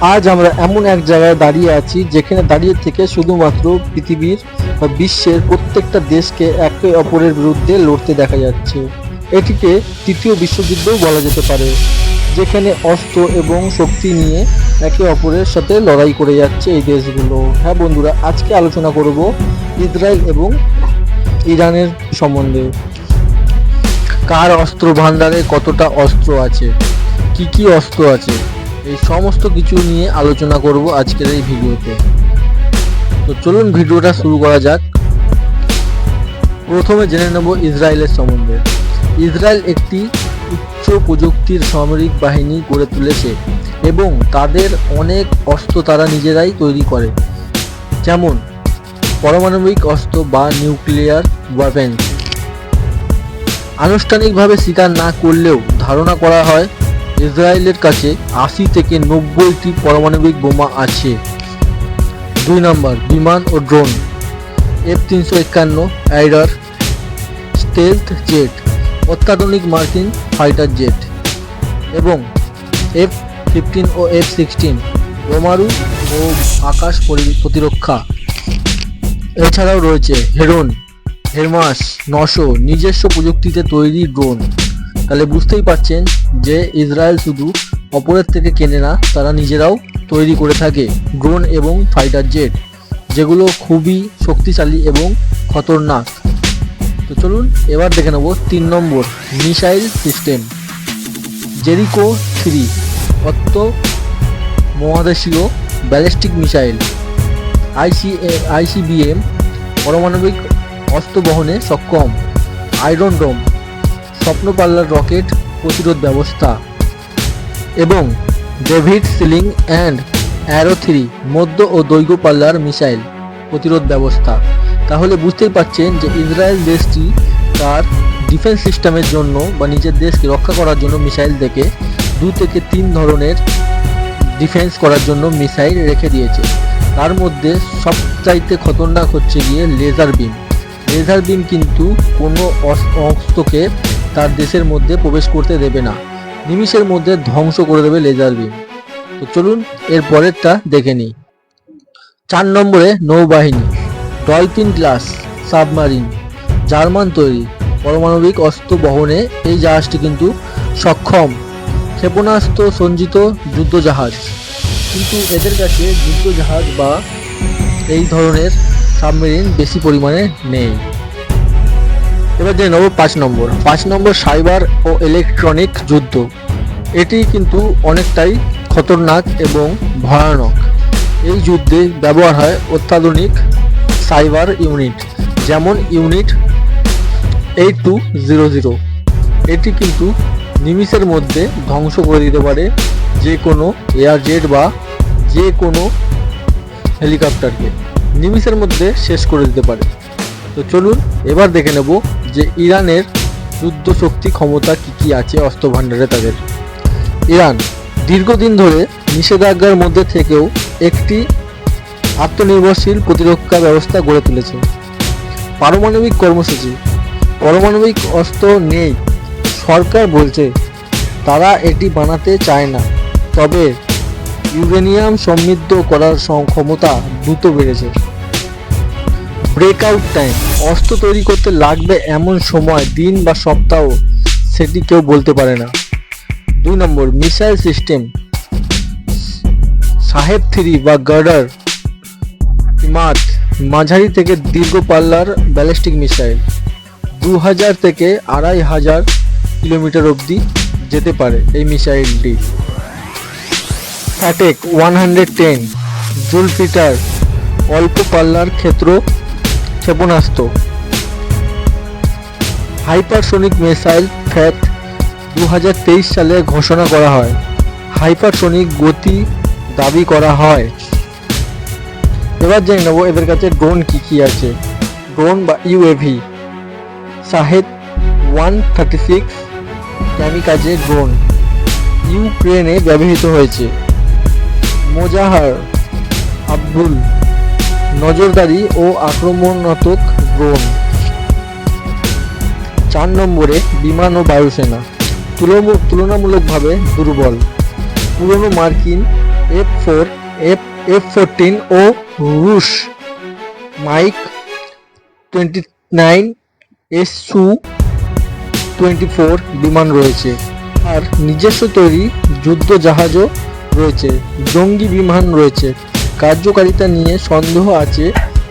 আজ আমরা এমন এক জায়গায় দাঁড়িয়ে আছি, যেখানে দাঁড়িয়ে থেকে শুধুমাত্র পৃথিবীর বা বিশ্বের প্রত্যেকটা দেশকে একে অপরের বিরুদ্ধে লড়তে দেখা যাচ্ছে। এটিকে তৃতীয় বিশ্বযুদ্ধও বলা যেতে পারে, যেখানে অস্ত্র এবং শক্তি নিয়ে একে অপরের সাথে লড়াই করে যাচ্ছে এই দেশগুলো। হ্যাঁ বন্ধুরা, আজকে আলোচনা করব ইসরায়েল এবং ইরানের সম্বন্ধে। কার অস্ত্র ভান্ডারে কতটা অস্ত্র আছে? কি কি অস্ত্র আছে? এই সমস্ত কিছু নিয়ে আলোচনা করব আজকের এই ভিডিওতে। তো চলুন ভিডিওটা শুরু করা যাক। প্রথমে জেনে নেব ইসরায়েলের সম্বন্ধে। ইসরায়েল একটি উচ্চ প্রযুক্তির সামরিক বাহিনী গড়ে তুলেছে এবং তাদের অনেক অস্ত্র তারা নিজেরাই তৈরি করে। যেমন, পারমাণবিক অস্ত্র বা নিউক্লিয়ার ওয়েপেন্স আনুষ্ঠানিকভাবে স্বীকার না করলেও ধারণা করা হয় ইসরায়েলের কাছে আশি থেকে নব্বইটি পারমাণবিক বোমা আছে। দুই নম্বর, বিমান ও ড্রোন। এফ তিনশো একান্ন অ্যাইডার স্টেলথ জেট, অত্যাধুনিক মার্কিন ফাইটার জেট এবং এফ ফিফটিন ও এফ সিক্সটিন বোমারু ও আকাশ পরি- প্রতিরক্ষা। এছাড়াও রয়েছে হেরন, হেরমাস নশো নিজস্ব প্রযুক্তিতে তৈরি ড্রোন। তাহলে বুঝতেই পারছেন যে ইসরায়েল শুধু অপরের থেকে কেনে না, তারা নিজেরাও তৈরি করে থাকে ড্রোন এবং ফাইটার জেট, যেগুলো খুবই শক্তিশালী এবং খতরনাক। তো চলুন এবার দেখে নেব তিন number missile system, Jericho three, অত্য মহাদেশীয় ব্যালিস্টিক মিসাইল। আইসি আইসিবিএম পারমাণবিক অস্ত্র বহনে সক্ষম আয়রন ডোম। স্বপ্নপাল্লার রকেট প্রতিরোধ ব্যবস্থা এবং David sling and arrow three মধ্য ও দৈর্ঘ্য পাল্লার মিসাইল প্রতিরোধ ব্যবস্থা। তাহলে বুঝতেই পারছেন যে ইসরায়েল দেশটি তার ডিফেন্স সিস্টেমের জন্য বা নিজের দেশকে রক্ষা করার জন্য মিসাইল থেকে দু থেকে তিন ধরনের ডিফেন্স করার জন্য মিসাইল রেখে দিয়েছে। তার মধ্যে সবচাইতে খতরনাক হচ্ছে গিয়ে লেজার বিম। লেজার বিম কিন্তু কোনো অস্ত্রকে তার দেশের মধ্যে প্রবেশ করতে দেবে না। নিমিষের মধ্যে ধ্বংস করে দেবে লেজার বিম। তো চলুন, এর পরেরটা দেখে নিই। চার নম্বরে নৌবাহিনী, ডলফিন ক্লাস সাবমারিন, জার্মান তৈরি, পারমাণবিক অস্ত্র বহনে এই জাহাজটি কিন্তু সক্ষম। ক্ষেপণাস্ত্র সঞ্চিত যুদ্ধজাহাজ। কিন্তু এদের কাছে যুদ্ধজাহাজ বা এই ধরনের সাবমেরিন বেশি পরিমাণে নেই। এবার জেনে নেব পাঁচ নম্বর। পাঁচ নম্বর সাইবার ও ইলেকট্রনিক যুদ্ধ। এটি কিন্তু অনেকটাই খতরনাক এবং ভয়ানক। এই যুদ্ধে ব্যবহার হয় অত্যাধুনিক সাইবার ইউনিট, যেমন unit eight two zero zero. এটি কিন্তু নিমিষের মধ্যে ধ্বংস করে দিতে পারে যে কোনো এয়ার জেট বা যে কোনো হেলিকপ্টারকে। নিমিষের মধ্যে শেষ করে দিতে পারে। তো চলুন এবার দেখে নেব যে ইরানের যুদ্ধ শক্তি ক্ষমতা কি কি আছে অস্ত্র ভাণ্ডারে তাদের। ইরান দীর্ঘদিন ধরে নিষেধাজ্ঞার মধ্যে থেকেও একটি আত্মনির্ভরশীল প্রতিরক্ষা ব্যবস্থা গড়ে তুলেছে। পারমাণবিক কর্মসূচি, পারমাণবিক অস্ত্র নেই, সরকার বলছে তারা এটি বানাতে চায় না, তবে ইউরেনিয়াম সমৃদ্ধ করার ক্ষমতা দ্রুত বেড়েছে। ব্রেকআউট টাইম অস্ত্র তৈরি করতে লাগবে এমন সময়, দিন বা সপ্তাহ, সেটি কেউ বলতে পারে না। দুই number missile system Shahab three বা গার্ডার ইমাদ মাঝারি থেকে দীর্ঘ পাল্লার ব্যালিস্টিক মিসাইল দু হাজার থেকে আড়াই হাজার কিলোমিটার অবধি যেতে পারে এই মিসাইলটি অ্যাটেক ওয়ান হান্ড্রেড টেন জুলপিটার অল্প পাল্লার ক্ষেত্র ক্ষেপণাস্ত্র। হাইপারসোনিক মিসাইল ফ্যাট দু হাজার তেইশ সালে ঘোষণা করা হয়। হাইপারসোনিক গতি দাবি করা হয়। এবার জেনে নেব এদের কাছে ড্রোন কি কি আছে। ড্রোন বা UAV Shahed one thirty six kamikaze drone. ইউক্রেনে ব্যবহৃত হয়েছে। মোজাহার আব্দুল নজরদারি ও আক্রমণাত্মক ড্রোন। চার নম্বরে বিমান ও বায়ুসেনা। তুলনামূলকভাবে দুর্বল। পুরনো মার্কিন F four, F F fourteen ও রুশ। MiG twenty nine S Su twenty four বিমান রয়েছে। আর নিজস্ব তৈরি যুদ্ধ জাহাজও রয়েছে। জঙ্গি বিমান রয়েছে। কার্যকারিতা নিয়ে সন্দেহ আছে,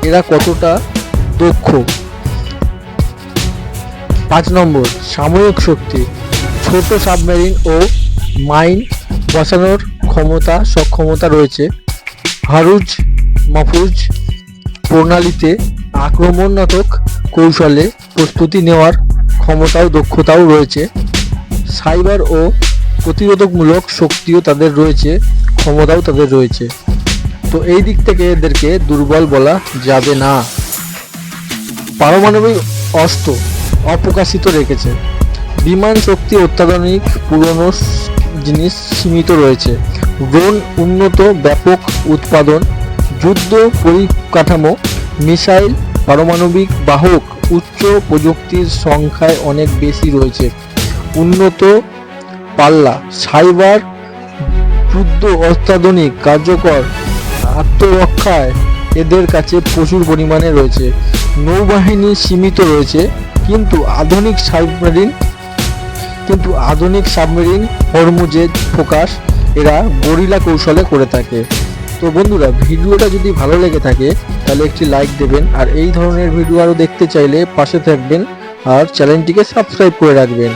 এরা কতটা দক্ষ? পাঁচ নম্বর, সাময়িক শক্তি। ছোট সাবমেরিন ও মাইন বসানোর ক্ষমতা, সক্ষমতা রয়েছে। হারুজ মাফুজ প্রণালীতে আক্রমণাত্মক কৌশলে প্রস্তুতি নেওয়ার ক্ষমতাও, দক্ষতাও রয়েছে। সাইবার ও প্রতিরোধকমূলক শক্তিও তাদের রয়েছে, ক্ষমতাও তাদের রয়েছে। তো এই দিক থেকে এদেরকে দুর্বল বলা যাবে না। পারমাণবিক অস্ত্র অপ্রকাশিত রেখেছে। বিমান শক্তি অত্যাধুনিক পুরনো জিনিস সীমিত রয়েছে। ড্রোন উন্নত ব্যাপক উৎপাদন, যুদ্ধ পরিকাঠামো, মিসাইল, পারমাণবিক বাহক, উচ্চ প্রযুক্তির সংখ্যায় অনেক বেশি রয়েছে। উন্নত পাল্লা, সাইবার, যুদ্ধ অত্যাধুনিক, কার্যকর আত্মরক্ষায় এদের কাছে প্রচুর পরিমাণে রয়েছে। নৌবাহিনী সীমিত রয়েছে, কিন্তু আধুনিক সাবমেরিন কিন্তু আধুনিক সাবমেরিন হরমুজের ফোকাস এরা গরিলা কৌশলে করে থাকে। তো বন্ধুরা, ভিডিওটা যদি ভালো লেগে থাকে, তাহলে একটি লাইক দেবেন, আর এই ধরনের ভিডিও আরও দেখতে চাইলে পাশে থাকবেন, আর চ্যানেলটিকে সাবস্ক্রাইব করে রাখবেন।